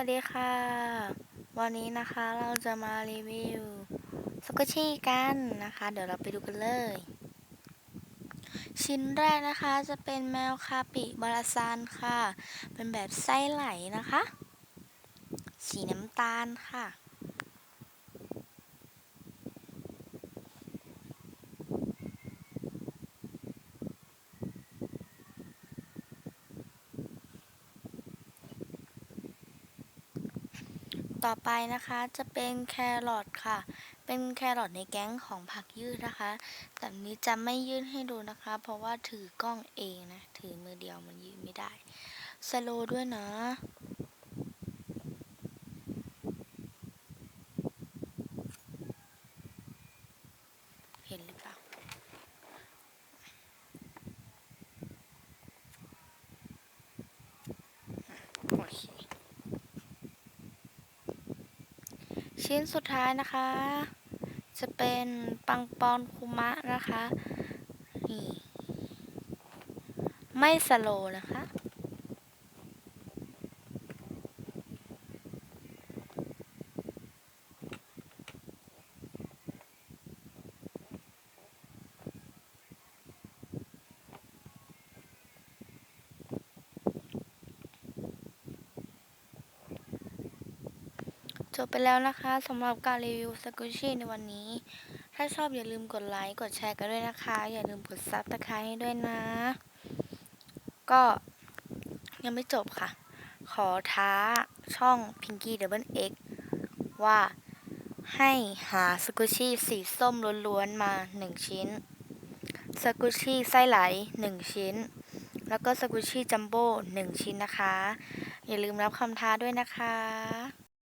วัสดีค่ะ วันนี้นะคะเราจะมารีวิวสกุชชี่กันนะคะ เดี๋ยวเราไปดูกันเลย ชิ้นแรกนะคะจะเป็นแมวคาปิบาราซานค่ะ เป็นแบบไส้ไหลนะคะ สีน้ำตาลค่ะ ต่อไปนะคะจะเป็นแครอทค่ะ เป็นแครอทในแก๊งของผักยืดนะคะแต่นี้จะไม่ยื่นให้ดูนะคะ เพราะว่าถือกล้องเองนะ ถือมือเดียวมันยืนไม่ได้ สโลด้วยนะ เห็นหรือเปล่า โอเค ชิ้นสุดท้ายนะคะ จะเป็นปังปอนคุมะนะคะ นี่ ไม่สโลนะคะ จบไปแล้วนะคะสำหรับการรีวิวสกุชี่ในวันนี้ ถ้าชอบอย่าลืมกดไลค์กดแชร์กันด้วยนะคะ อย่าลืมกดซับสไครต์ให้ด้วยนะ ก็ยังไม่จบค่ะ ขอท้าช่อง Pinky Double X ว่าให้หาสกุชี่สีส้มล้วนๆมา 1 ชิ้น สกุชี่ไส้ไหล 1 ชิ้น แล้วก็สกุชชี่จัมโบ้1ชิ้นนะคะ อย่าลืมรับคำท้าด้วยนะคะ